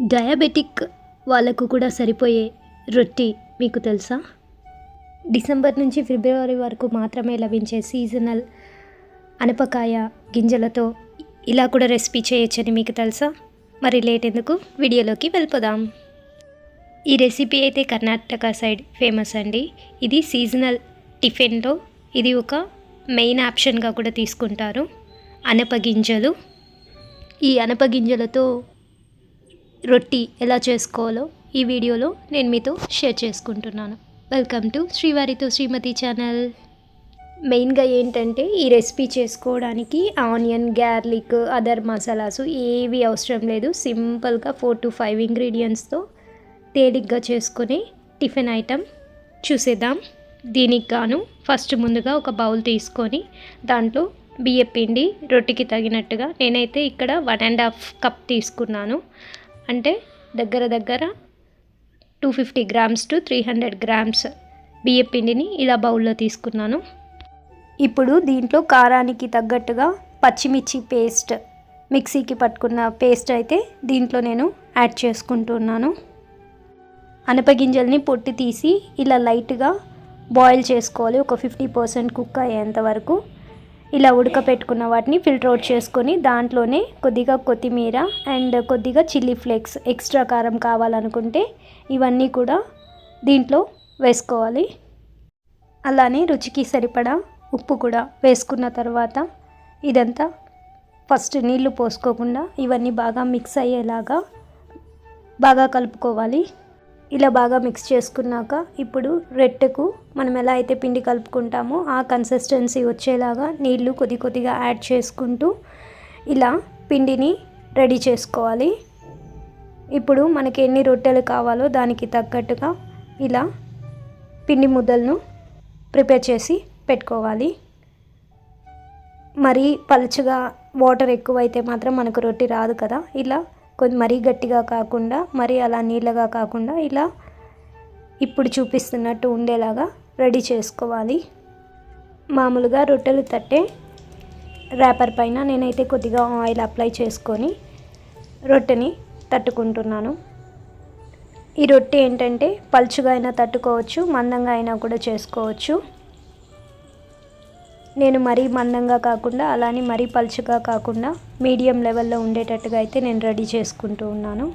Diabetic వాళ్ళకు కూడా సరిపోయే రొట్టి మీకు తెలుసా? డిసెంబర్ నుంచి ఫిబ్రవరి వరకు మాత్రమే లభించే సీజనల్ అనపకాయ గింజలతో ఇలా కూడా రెసిపీ చేయొచ్చని మీకు తెలుసా? మరి లేట్ ఎందుకు? వీడియోలోకి వెళ్ళిపోదాం. ఈ రెసిపీ అయితే కర్ణాటక సైడ్ ఫేమస్ అండి. ఇది సీజనల్ టిఫిన్లో ఇది ఒక మెయిన్ ఆప్షన్గా కూడా తీసుకుంటారు. అనప గింజలు ఈ అనప గింజలతో రొట్టి ఎలా చేసుకోవాలో ఈ వీడియోలో నేను మీతో షేర్ చేసుకుంటున్నాను. వెల్కమ్ టు శ్రీవారితో శ్రీమతి ఛానల్. మెయిన్గా ఏంటంటే ఈ రెసిపీ చేసుకోవడానికి ఆనియన్ గార్లిక్ అదర్ మసాలాస్ ఏవి అవసరం లేదు. సింపుల్గా ఫోర్ టు ఫైవ్ ఇంగ్రీడియంట్స్తో తేలిగ్గా చేసుకునే టిఫిన్ ఐటమ్ చూసేద్దాం. దీనికి గాను ఫస్ట్ ముందుగా ఒక బౌల్ తీసుకొని దాంట్లో బియ్య పిండి రొట్టికి తగినట్టుగా నేనైతే ఇక్కడ వన్ అండ్ హాఫ్ కప్ తీసుకున్నాను. అంటే దగ్గర దగ్గర two fifty grams to three hundred grams బియ్య పిండిని ఇలా బౌల్లో తీసుకున్నాను. ఇప్పుడు దీంట్లో కారానికి తగ్గట్టుగా పచ్చిమిర్చి పేస్ట్ మిక్సీకి పట్టుకున్న పేస్ట్ అయితే దీంట్లో నేను యాడ్ చేసుకుంటున్నాను. అనపగింజల్ని పొట్టి తీసి ఇలా లైట్గా బాయిల్ చేసుకోవాలి. ఒక ఫిఫ్టీ పర్సెంట్ కుక్ అయ్యేంత వరకు ఇలా ఉడకపెట్టుకున్న వాటిని ఫిల్టర్ అవుట్ చేసుకొని దాంట్లోనే కొద్దిగా కొత్తిమీర అండ్ కొద్దిగా చిల్లీ ఫ్లేక్స్ ఎక్స్ట్రా కారం కావాలనుకుంటే ఇవన్నీ కూడా దీంట్లో వేసుకోవాలి. అలానే రుచికి సరిపడా ఉప్పు కూడా వేసుకున్న తర్వాత ఇదంతా ఫస్ట్ నీళ్ళు పోసుకోకుండా ఇవన్నీ బాగా మిక్స్ అయ్యేలాగా బాగా కలుపుకోవాలి. ఇలా బాగా మిక్స్ చేసుకున్నాక ఇప్పుడు రెట్టెకు మనం ఎలా అయితే పిండి కలుపుకుంటామో ఆ కన్సిస్టెన్సీ వచ్చేలాగా నీళ్ళు కొద్ది కొద్దిగా యాడ్ చేసుకుంటూ ఇలా పిండిని రెడీ చేసుకోవాలి. ఇప్పుడు మనకి ఎన్ని రొట్టెలు కావాలో దానికి తగ్గట్టుగా ఇలా పిండి ముద్దలను ప్రిపేర్ చేసి పెట్టుకోవాలి. మరీ పలుచగా వాటర్ ఎక్కువైతే మాత్రం మనకు రొట్టి రాదు కదా. ఇలా కొద్ది మరీ గట్టిగా కాకుండా మరీ అలా నీళ్ళగా కాకుండా ఇలా ఇప్పుడు చూపిస్తున్నట్టు ఉండేలాగా రెడీ చేసుకోవాలి. మామూలుగా రొట్టెలు తట్టే ర్యాపర్ పైన నేనైతే కొద్దిగా ఆయిల్ అప్లై చేసుకొని రొట్టెని తట్టుకుంటున్నాను. ఈ రొట్టె ఏంటంటే పలుచుగా అయినా తట్టుకోవచ్చు మందంగా అయినా కూడా చేసుకోవచ్చు. నేను మరీ మందంగా కాకుండా అలానే మరీ పలుచగా కాకుండా మీడియం లెవెల్లో ఉండేటట్టుగా అయితే నేను రెడీ చేసుకుంటూ ఉన్నాను.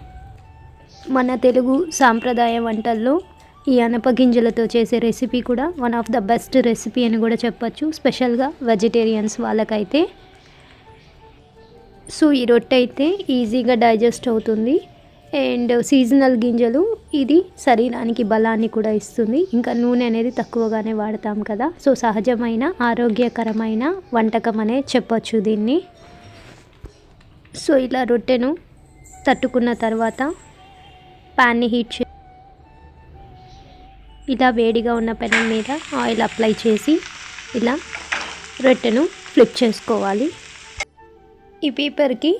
మన తెలుగు సాంప్రదాయ వంటల్లో ఈ అనపగింజలతో చేసే రెసిపీ కూడా one of the best recipe అని కూడా చెప్పచ్చు. స్పెషల్గా వెజిటేరియన్స్ వాళ్ళకైతే. సో ఈ రొట్టె అయితే ఈజీగా డైజెస్ట్ అవుతుంది. అండ్ సీజనల్ గింజలు ఇది శరీరానికి బలాన్ని కూడా ఇస్తుంది. ఇంకా నూనె అనేది తక్కువగానే వాడతాం కదా. సో సహజమైన ఆరోగ్యకరమైన వంటకం అనే చెప్పొచ్చు దీన్ని. సో ఇలా రొట్టెను తట్టుకున్న తర్వాత ప్యాన్ని హీట్ చే ఇలా వేడిగా ఉన్న పెనం మీద ఆయిల్ అప్లై చేసి ఇలా రొట్టెను ఫ్లిప్ చేసుకోవాలి. ఈ పేపర్కి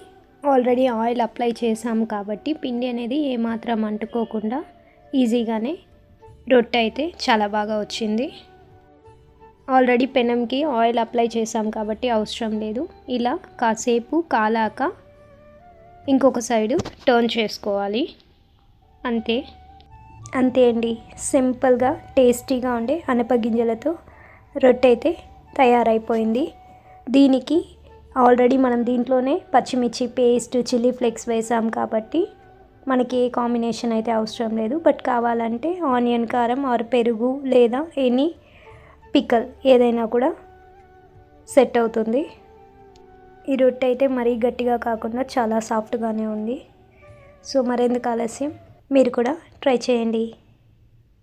ఆల్రెడీ ఆయిల్ అప్లై చేసాము కాబట్టి పిండి అనేది ఏమాత్రం అంటుకోకుండా ఈజీగానే రొట్టె అయితే చాలా బాగా వచ్చింది. ఆల్రెడీ పెనంకి ఆయిల్ అప్లై చేసాం కాబట్టి అవసరం లేదు. ఇలా కాసేపు కాలాక ఇంకొక సైడు టర్న్ చేసుకోవాలి. అంతే. అంతే అండి. సింపుల్గా టేస్టీగా ఉండే అనపగింజలతో రొట్టె అయితే తయారైపోయింది. దీనికి ఆల్రెడీ మనం దీంట్లోనే పచ్చిమిర్చి పేస్ట్ చిల్లీ ఫ్లేక్స్ వేసాం కాబట్టి మనకి ఏ కాంబినేషన్ అయితే అవసరం లేదు. బట్ కావాలంటే ఆనియన్ కారం ఆర్ పెరుగు లేదా ఎనీ పికల్ ఏదైనా కూడా సెట్ అవుతుంది. ఈ రొట్టె అయితే మరీ గట్టిగా కాకుండా చాలా సాఫ్ట్గానే ఉంది. సో మరెందుకు ఆలస్యం? మీరు కూడా ట్రై చేయండి.